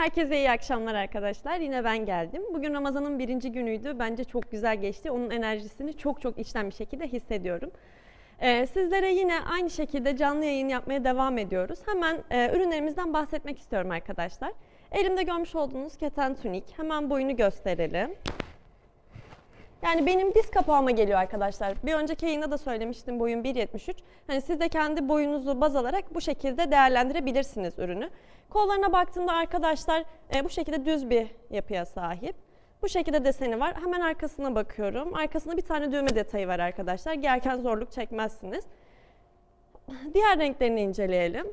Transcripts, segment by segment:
Herkese iyi akşamlar arkadaşlar. Yine ben geldim. Bugün Ramazan'ın birinci günüydü. Bence çok güzel geçti. Onun enerjisini çok çok içten bir şekilde hissediyorum. Ee, sizlere yine aynı şekilde canlı yayın yapmaya devam ediyoruz. Hemen e, ürünlerimizden bahsetmek istiyorum arkadaşlar. Elimde görmüş olduğunuz keten tunik. Hemen boyunu gösterelim. Yani benim diz kapağıma geliyor arkadaşlar. Bir önceki yayında da söylemiştim boyum 1.73. Hani siz de kendi boyunuzu baz alarak bu şekilde değerlendirebilirsiniz ürünü. Kollarına baktığımda arkadaşlar e, bu şekilde düz bir yapıya sahip. Bu şekilde deseni var. Hemen arkasına bakıyorum. Arkasında bir tane düğme detayı var arkadaşlar. Giyerken zorluk çekmezsiniz. Diğer renklerini inceleyelim.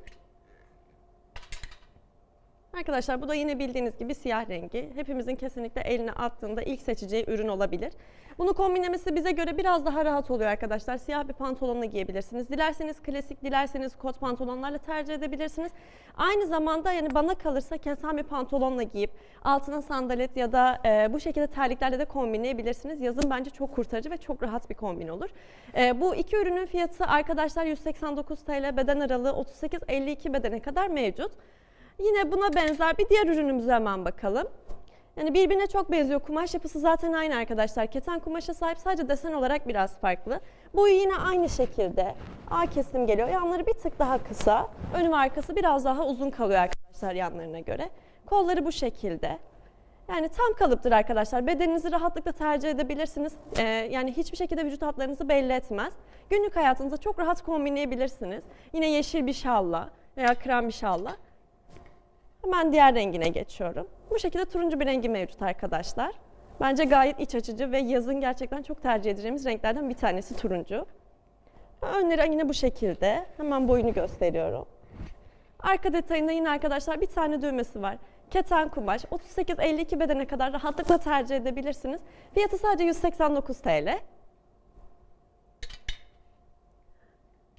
Arkadaşlar bu da yine bildiğiniz gibi siyah rengi. Hepimizin kesinlikle eline attığında ilk seçeceği ürün olabilir. Bunu kombinlemesi bize göre biraz daha rahat oluyor arkadaşlar. Siyah bir pantolonla giyebilirsiniz. Dilerseniz klasik, dilerseniz kot pantolonlarla tercih edebilirsiniz. Aynı zamanda yani bana kalırsa kesen bir pantolonla giyip altına sandalet ya da e, bu şekilde terliklerle de kombinleyebilirsiniz. Yazın bence çok kurtarıcı ve çok rahat bir kombin olur. E, bu iki ürünün fiyatı arkadaşlar 189 TL beden aralığı 38-52 bedene kadar mevcut. Yine buna benzer bir diğer ürünümüze hemen bakalım. Yani birbirine çok benziyor. Kumaş yapısı zaten aynı arkadaşlar. Keten kumaşa sahip sadece desen olarak biraz farklı. Boyu yine aynı şekilde. A kesim geliyor. Yanları bir tık daha kısa. Önü ve arkası biraz daha uzun kalıyor arkadaşlar yanlarına göre. Kolları bu şekilde. Yani tam kalıptır arkadaşlar. Bedeninizi rahatlıkla tercih edebilirsiniz. Ee, yani hiçbir şekilde vücut hatlarınızı belli etmez. Günlük hayatınızda çok rahat kombinleyebilirsiniz. Yine yeşil bir şalla veya krem bir şalla. Hemen diğer rengine geçiyorum. Bu şekilde turuncu bir rengi mevcut arkadaşlar. Bence gayet iç açıcı ve yazın gerçekten çok tercih edeceğimiz renklerden bir tanesi turuncu. Önleri yine bu şekilde. Hemen boyunu gösteriyorum. Arka detayında yine arkadaşlar bir tane düğmesi var. Keten kumaş 38-52 bedene kadar rahatlıkla tercih edebilirsiniz. Fiyatı sadece 189 TL.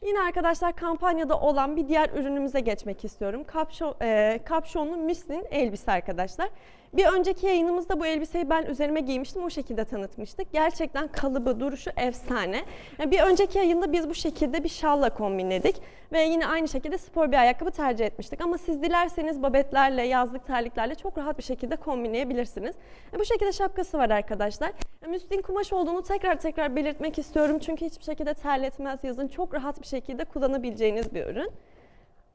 Yine arkadaşlar kampanyada olan bir diğer ürünümüze geçmek istiyorum. Kapşon, e, müslin elbise arkadaşlar. Bir önceki yayınımızda bu elbiseyi ben üzerime giymiştim. O şekilde tanıtmıştık. Gerçekten kalıbı, duruşu efsane. Yani bir önceki yayında biz bu şekilde bir şalla kombinledik. Ve yine aynı şekilde spor bir ayakkabı tercih etmiştik. Ama siz dilerseniz babetlerle, yazlık terliklerle çok rahat bir şekilde kombinleyebilirsiniz. E, bu şekilde şapkası var arkadaşlar. E, müslin kumaş olduğunu tekrar tekrar belirtmek istiyorum. Çünkü hiçbir şekilde terletmez yazın. Çok rahat bir şekilde kullanabileceğiniz bir ürün.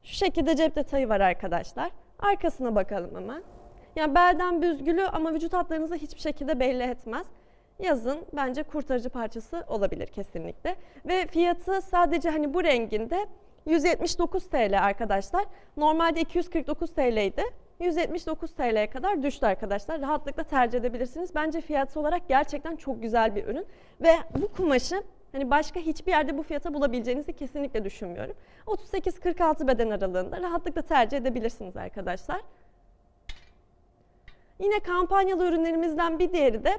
Şu şekilde cep detayı var arkadaşlar. Arkasına bakalım hemen. Yani belden büzgülü ama vücut hatlarınızı hiçbir şekilde belli etmez. Yazın bence kurtarıcı parçası olabilir kesinlikle. Ve fiyatı sadece hani bu renginde 179 TL arkadaşlar. Normalde 249 TL'ydi. 179 TL'ye kadar düştü arkadaşlar. Rahatlıkla tercih edebilirsiniz. Bence fiyatı olarak gerçekten çok güzel bir ürün. Ve bu kumaşı hani başka hiçbir yerde bu fiyata bulabileceğinizi kesinlikle düşünmüyorum. 38-46 beden aralığında rahatlıkla tercih edebilirsiniz arkadaşlar. Yine kampanyalı ürünlerimizden bir diğeri de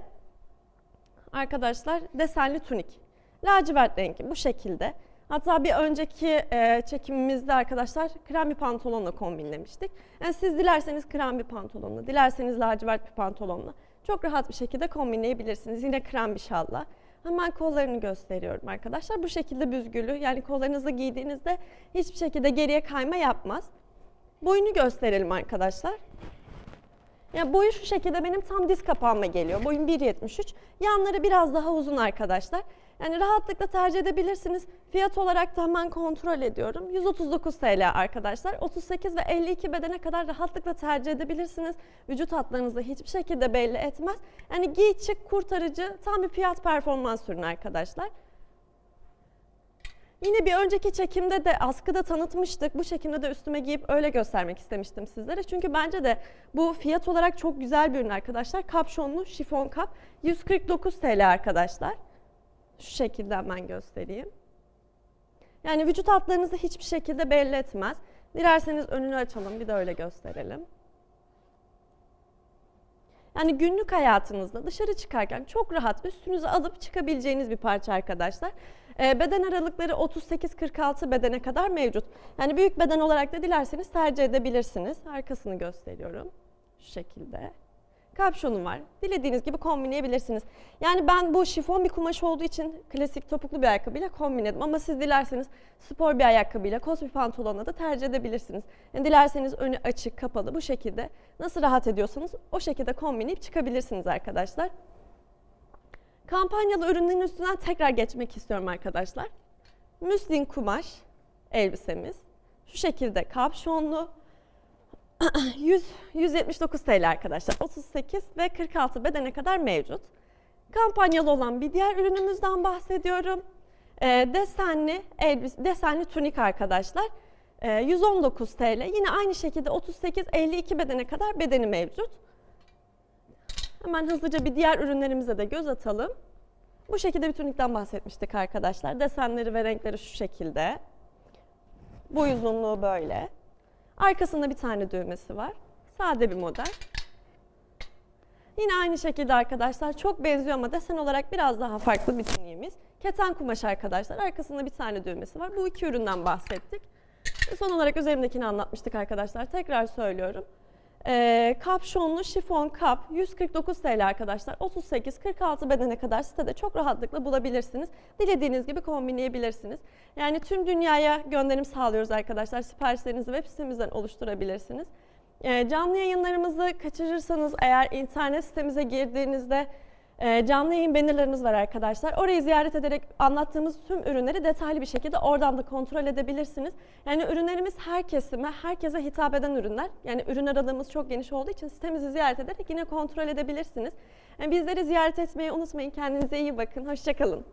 arkadaşlar desenli tunik. Lacivert rengi bu şekilde. Hatta bir önceki e, çekimimizde arkadaşlar krem bir pantolonla kombinlemiştik. Yani siz dilerseniz krem bir pantolonla, dilerseniz lacivert bir pantolonla çok rahat bir şekilde kombinleyebilirsiniz. Yine krem bir şalla. Hemen kollarını gösteriyorum arkadaşlar. Bu şekilde büzgülü yani kollarınızı giydiğinizde hiçbir şekilde geriye kayma yapmaz. Boyunu gösterelim arkadaşlar. Ya boyu şu şekilde benim tam diz kapağıma geliyor. Boyum 1.73. Yanları biraz daha uzun arkadaşlar. Yani rahatlıkla tercih edebilirsiniz. Fiyat olarak da hemen kontrol ediyorum. 139 TL arkadaşlar. 38 ve 52 bedene kadar rahatlıkla tercih edebilirsiniz. Vücut hatlarınızı hiçbir şekilde belli etmez. Yani giy çık kurtarıcı tam bir fiyat performans ürünü arkadaşlar. Yine bir önceki çekimde de askıda tanıtmıştık. Bu çekimde de üstüme giyip öyle göstermek istemiştim sizlere. Çünkü bence de bu fiyat olarak çok güzel bir ürün arkadaşlar. Kapşonlu şifon kap 149 TL arkadaşlar. Şu şekilde hemen göstereyim. Yani vücut hatlarınızı hiçbir şekilde belli etmez. Dilerseniz önünü açalım bir de öyle gösterelim. Yani günlük hayatınızda dışarı çıkarken çok rahat üstünüze alıp çıkabileceğiniz bir parça arkadaşlar. E, beden aralıkları 38-46 bedene kadar mevcut. Yani büyük beden olarak da dilerseniz tercih edebilirsiniz. Arkasını gösteriyorum. Şu şekilde. Kapşonu var. Dilediğiniz gibi kombinleyebilirsiniz. Yani ben bu şifon bir kumaş olduğu için klasik topuklu bir ayakkabıyla kombinledim. Ama siz dilerseniz spor bir ayakkabıyla, kot bir pantolonla da tercih edebilirsiniz. Yani dilerseniz önü açık, kapalı bu şekilde nasıl rahat ediyorsanız o şekilde kombinleyip çıkabilirsiniz arkadaşlar. Kampanyalı ürünlerin üstünden tekrar geçmek istiyorum arkadaşlar. Müslin kumaş elbisemiz. Şu şekilde kapşonlu. 100, 179 TL arkadaşlar. 38 ve 46 bedene kadar mevcut. Kampanyalı olan bir diğer ürünümüzden bahsediyorum. Ee, desenli elbise, desenli tunik arkadaşlar. Ee, 119 TL. Yine aynı şekilde 38-52 bedene kadar bedeni mevcut. Hemen hızlıca bir diğer ürünlerimize de göz atalım. Bu şekilde bir tunikten bahsetmiştik arkadaşlar. Desenleri ve renkleri şu şekilde. Boy uzunluğu böyle. Arkasında bir tane düğmesi var. Sade bir model. Yine aynı şekilde arkadaşlar çok benziyor ama desen olarak biraz daha farklı bir tuniğimiz. Keten kumaş arkadaşlar. Arkasında bir tane düğmesi var. Bu iki üründen bahsettik. Son olarak üzerimdekini anlatmıştık arkadaşlar. Tekrar söylüyorum. Ee, kapşonlu şifon kap 149 TL arkadaşlar. 38-46 bedene kadar sitede çok rahatlıkla bulabilirsiniz. Dilediğiniz gibi kombinleyebilirsiniz. Yani tüm dünyaya gönderim sağlıyoruz arkadaşlar. Siparişlerinizi web sitemizden oluşturabilirsiniz. Ee, canlı yayınlarımızı kaçırırsanız eğer internet sitemize girdiğinizde e, canlı yayın bannerlarımız var arkadaşlar. Orayı ziyaret ederek anlattığımız tüm ürünleri detaylı bir şekilde oradan da kontrol edebilirsiniz. Yani ürünlerimiz her kesime, herkese hitap eden ürünler. Yani ürün aralığımız çok geniş olduğu için sitemizi ziyaret ederek yine kontrol edebilirsiniz. Yani bizleri ziyaret etmeyi unutmayın. Kendinize iyi bakın. Hoşçakalın.